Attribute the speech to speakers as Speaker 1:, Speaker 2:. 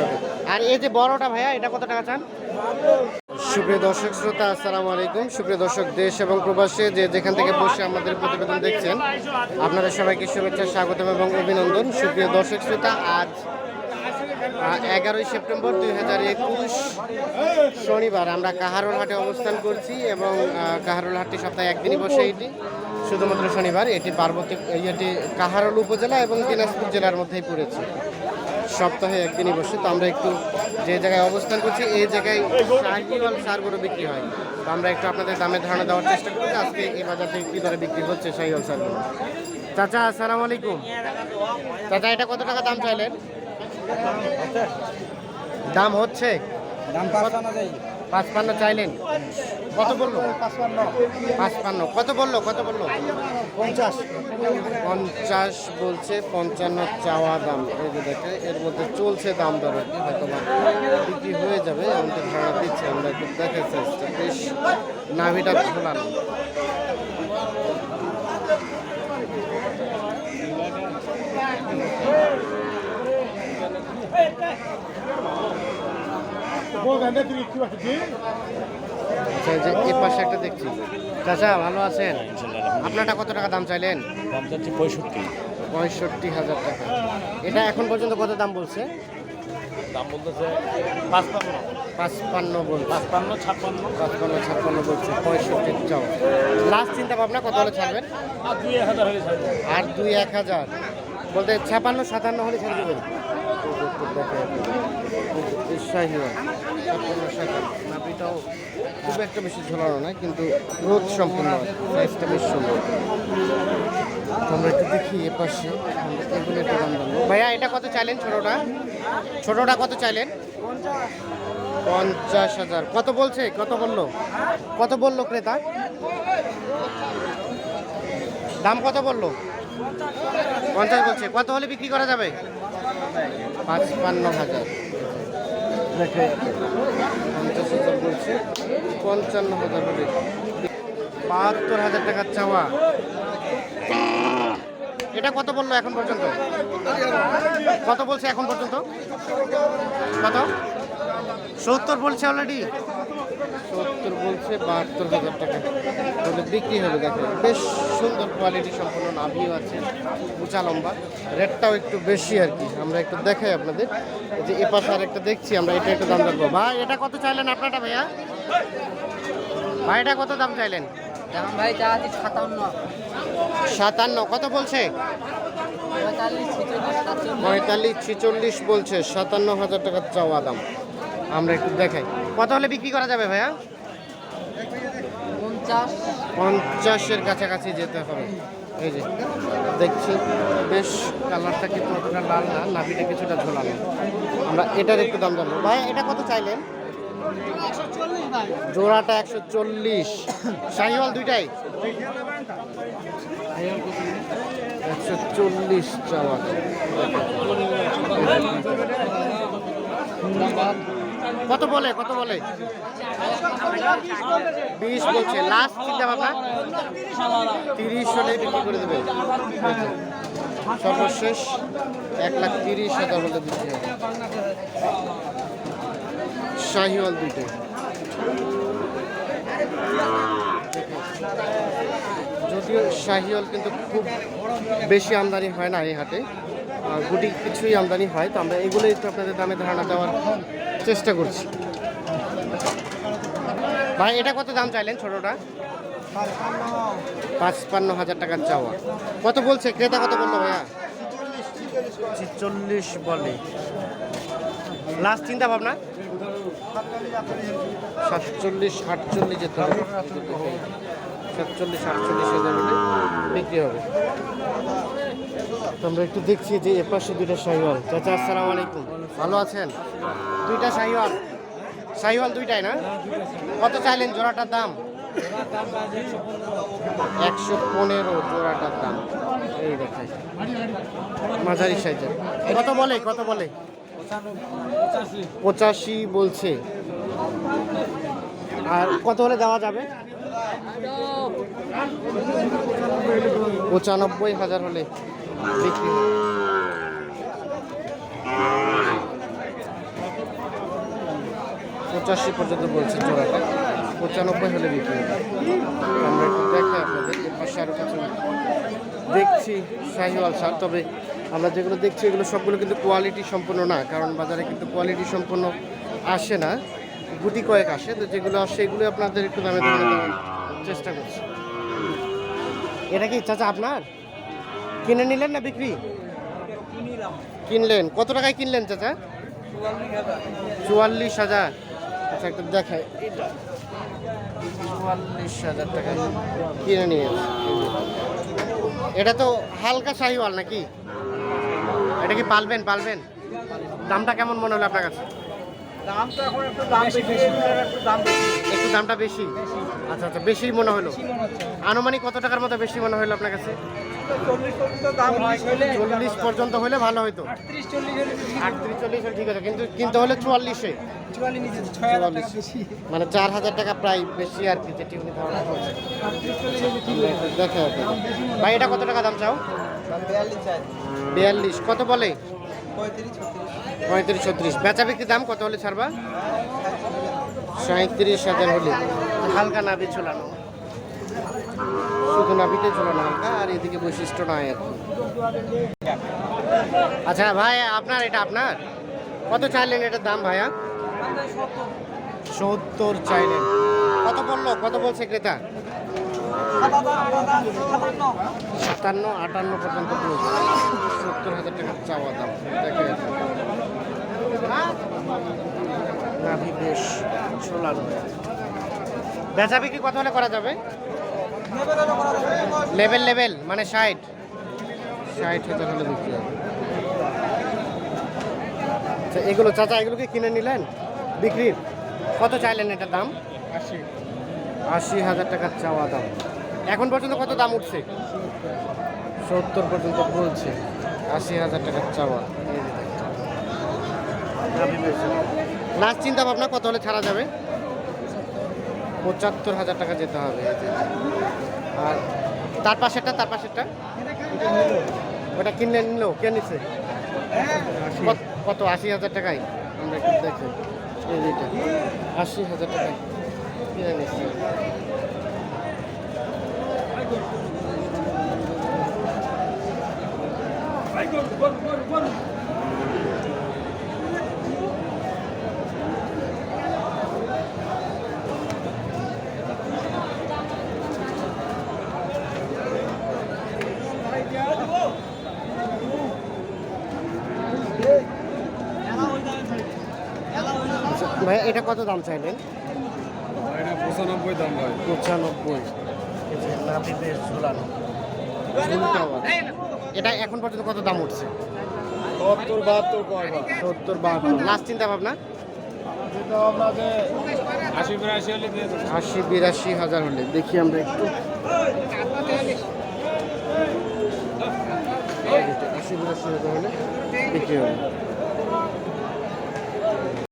Speaker 1: হবে আর এই যে বড়টা ভাইয়া, এটা কত টাকা চান? সুপ্রিয় দর্শক শ্রোতা, আসসালামু আলাইকুম। সুপ্রিয় দর্শক, দেশ এবং প্রবাসে যে যেখান থেকে বসে আমাদের প্রতিবেদন দেখছেন, আপনাদের সবাইকে শুভেচ্ছা, স্বাগতম এবং অভিনন্দন। সুপ্রিয় দর্শক শ্রোতা, আজ এগারোই সেপ্টেম্বর দুই হাজার একুশ শনিবার আমরা কাহারোল হাটে অবস্থান করছি এবং কাহারোল হাটটি সপ্তাহে একদিনই বসে এটি। শুধুমাত্র শনিবার, এটি পার্বতী এটি কাহারোল উপজেলা এবং দিনাজপুর জেলার মধ্যেই পড়েছে। সপ্তাহে একদিনই বসে তো আমরা একটু যে জায়গায় অবস্থান করছি এই জায়গায় শাহিওয়াল সারগুলো বিক্রি হয়? তো আমরা একটু আপনাদের দামে ধারণা দেওয়ার চেষ্টা করি আজকে এই বাজার থেকে কী দরে বিক্রি হচ্ছে শাহিওয়াল সারগুলো চাচা আসসালামু আলাইকুম। চাচা এটা কত টাকা দাম চাইলেন? দাম হচ্ছে?
Speaker 2: দাম যাই
Speaker 1: পাঁচপান্ন চাইলেন। কত বলল?
Speaker 2: পাঁচপান্ন।
Speaker 1: কত বলল? কত বলল?
Speaker 2: পঞ্চাশ।
Speaker 1: পঞ্চাশ বলছে পঞ্চান্ন চাওয়া দাম। এই যে দেখে এর মধ্যে চলছে দাম দর। আর কি হয়তো বিক্রি হয়ে যাবে। আমাদের ধারণা দিচ্ছে আমরা একটু দেখে চেষ্টা বেশ নাভিটা ঝোলানো। এই পাশে একটা দেখছি। চাচা ভালো আছেন? আপনারটা কত টাকা দাম চাইলেন?
Speaker 2: দাম পঁয়ষট্টি।
Speaker 1: পঁয়ষট্টি হাজার টাকা। এটা এখন পর্যন্ত কত দাম বলছে?
Speaker 2: দাম বলতেছে পাঁচপান্ন।
Speaker 1: পাঁচপান্ন বলছে।
Speaker 2: পাঁচপান্ন ছাপ্পান্ন।
Speaker 1: পাঁচপান্ন ছাপ্পান্ন বলছে পঁয়ষট্টি চাও। লাস্ট চিন্তা ভাবনা কত হলে ছাড়বেন?
Speaker 2: আর দুই এক হাজার
Speaker 1: আর দুই এক হাজার। বলতে ছাপান্ন সাতান্ন হলে ছেড়ে দেবেন। শাহিওয়াল নাপিটাও খুব একটা বেশি ঝোলানো না কিন্তু রোদ সম্পূর্ণ সাইজটা বেশ সুন্দর। আমরা একটু দেখি এ পাশে। এগুলো দাম ভাইয়া, এটা কত চাইলেন ছোটোটা? ছোটোটা কত চাইলেন? পঞ্চাশ হাজার। কত বলছে? কত বলল? কত বলল ক্রেতা? দাম কত বলল? পঞ্চাশ বলছে। কত হলে বিক্রি করা যাবে? পাঁচপান্ন হাজার। দেখে পঞ্চাশ পঞ্চান্ন হাজার হলে বাহাত্তর হাজার টাকার চাওয়া। এটা কত বলল এখন পর্যন্ত? কত বলছে এখন পর্যন্ত? কত? সত্তর বলছে অলরেডি সত্তর বলছে বাহাত্তর হাজার টাকা। তাহলে বিক্রি হবে দেখেন। বেশ সুন্দর কোয়ালিটি সম্পূর্ণ নাভিও আছে উঁচা লম্বা। রেটটাও একটু বেশি আর কি। আমরা একটু দেখাই আপনাদের। যে এ পাশে আর একটা দেখছি আমরা এটা একটু দাম রাখব ভাই এটা কত চাইলেন আপনারটা ভাইয়া? ভাই এটা কত দাম চাইলেন?
Speaker 3: ভাই আছে সাতান্ন।
Speaker 1: সাতান্ন কত বলছে?
Speaker 3: পঁয়তাল্লিশ ছেচল্লিশ
Speaker 1: ছিচল্লিশ বলছে সাতান্ন হাজার টাকার চাওয়া দাম। আমরা একটু দেখাই। কত হলে বিক্রি করা যাবে ভাইয়া?
Speaker 3: পঞ্চাশ।
Speaker 1: পঞ্চাশের কাছাকাছি যেতে হবে। এই যে দেখছি বেশ কালারটা কিন্তু অতটা লাল না নাভিটা কিছুটা ঝোলানো। আমরা এটার একটু দাম জানব। ভাই এটা কত চাইলেন? জোড়াটা একশো চল্লিশ। শাহিওয়াল দুইটাই? একশো চল্লিশ চাওয়া। কত বলে কত বলে? বিশ বলছে। লাস্ট চিন্তা ভাবনা? তিরিশ হলে বিক্রি করে দেবে। সর্বশেষ এক লাখ তিরিশ হাজার হলে বিক্রি হবে। শাহিওয়াল দুটো যদিও শাহিওয়াল কিন্তু খুব বেশি আমদানি হয় না এই হাটে। গুটি কিছুই আমদানি হয় তো আমরা এগুলোই একটু আপনাদের দামে ধারণা দেওয়ার চেষ্টা করছি। ভাই এটা কত দাম চাইলেন ছোটটা? পাঁচপান্ন হাজার টাকার চাওয়া। কত বলছে? ক্রেতা কত বলল ভাইয়া? ছিচল্লিশ বলে। লাস্ট চিন্তা ভাবনা? সাতচল্লিশ আটচল্লিশ যেতে হবে সাতচল্লিশ আটচল্লিশ হাজার বিক্রি হবে। তো আমরা একটু দেখছি যে এপাশে দুইটা শাহিওয়াল। চাচা, আসসালামু আলাইকুম। ভালো আছেন? দুইটা শাহিওয়াল। শাহিওয়াল দুইটাই না? কত চাইলেন জোড়াটার দাম? একশো পনেরো জোড়াটার দাম। এই দেখাই মাঝারি সাইজের। কত বলে? কত বলে? পঁচাশি বলছে। আর কত হলে দেওয়া যাবে? পঁচানব্বই হাজার হলে। বিক্রি পঁচাশি পর্যন্ত বলছে জোড়াটা। পঁচানব্বই হলে বিক্রি হবে। আমরা একটু দেখাই আপনাদের পাশে আরও কিছু দেখছি, শাহিওয়াল সার। তবে আমরা যেগুলো দেখছি, এগুলো সবগুলো কিন্তু কোয়ালিটি সম্পূর্ণ না, কারণ বাজারে কিন্তু কোয়ালিটি সম্পূর্ণ আসে না। গুটি কয়েক আসে, তো যেগুলো আসে এগুলো আপনাদের একটু দামে দামে দেওয়ার চেষ্টা করছি। এটা কি চাচা আপনার? কিনে নিলেন না বিক্রি? কিনলেন। কত টাকায় কিনলেন চাচা? চুয়াল্লিশ হাজার। আচ্ছা একটু দেখায় এটা চুয়াল্লিশ হাজার টাকা কিনে নিয়ে এটা তো হালকা শাহিওয়াল নাকি? এটা কি পালবেন পালবেন? দামটা কেমন মনে হলো আপনার কাছে?
Speaker 3: দাম তো এখন দাম একটু দাম বেশি।
Speaker 1: একটু দামটা বেশি। আচ্ছা আচ্ছা বেশি মনে হলো? আনুমানিক কত টাকার মতো বেশি মনে হলো আপনার কাছে?
Speaker 3: চল্লিশ পর্যন্ত
Speaker 1: হলে ভালো হতো আটত্রিশ, চল্লিশ হলে ঠিক আছে, কিন্তু, কিনতে হলে চুয়াল্লিশে। মানে চার হাজার টাকা প্রায় বেশি আর কি দেখে ভাই, এটা কত টাকা দাম চাও?
Speaker 3: বিয়াল্লিশ,
Speaker 1: কত বলে?
Speaker 3: পঁয়ত্রিশ, ছত্রিশ।
Speaker 1: বেচা বিক্রি দাম কত হলে ছাড়বা? সাঁত্রিশ হাজার হলে। হালকা নাবি ঝোলানো। শুধু নাবিতে ঝোলানো হালকা, আর এদিকে বৈশিষ্ট্য নয় আর আচ্ছা ভাই, আপনার, এটা আপনার? কত চাইলেন এটার দাম ভাইয়া? সত্তর চাইলেন। কত বলল? কত বলছে ক্রেতা? সাতান্ন, আটান্ন পর্যন্ত সত্তর হাজার টাকা চাওয়া দাম। নাভি বেশ বেচা বিক্রি কত হলে করা যাবে? লেভেল লেভেল মানে ষাট। ষাট হাজার হলে বিক্রি হবে। আচ্ছা এগুলো চাচা এগুলোকে কিনে নিলেন? বিক্রির? কত চাইলেন এটার দাম?
Speaker 3: আশি।
Speaker 1: আশি হাজার টাকার চাওয়া দাম। এখন পর্যন্ত কত দাম উঠছে? সত্তর পর্যন্ত বলছে। আশি হাজার টাকার চাওয়া। লাস্ট চিন্তা ভাবনা কত হলে ছাড়া যাবে? পঁচাত্তর হাজার টাকা যেতে হবে আর তার পাশেরটা তার পাশেরটা? ওটা কিনলে নিল কে নিচ্ছে কত- আশি হাজার টাকায়? আমরা একটু দেখি। এই যেটা আশি হাজার টাকায় কিনে নিচ্ছে আচ্ছা, ভাই এটা কত দাম চাইলেন?
Speaker 2: এটা পঁচানব্বই দাম ভাই।
Speaker 1: পঁচানব্বই। এটা এখন পর্যন্ত কত দাম উঠছে?
Speaker 2: সত্তর বাহাত্তর
Speaker 1: সত্তর বাহাত্তর। লাস্ট চিন্তা ভাবনা?
Speaker 2: চিন্তা ভাবনা যে আশি বিরাশি
Speaker 1: হাজার হলে। দেখি আমরা একটু। আশি বিরাশি হাজার হলে বিক্রি হবে।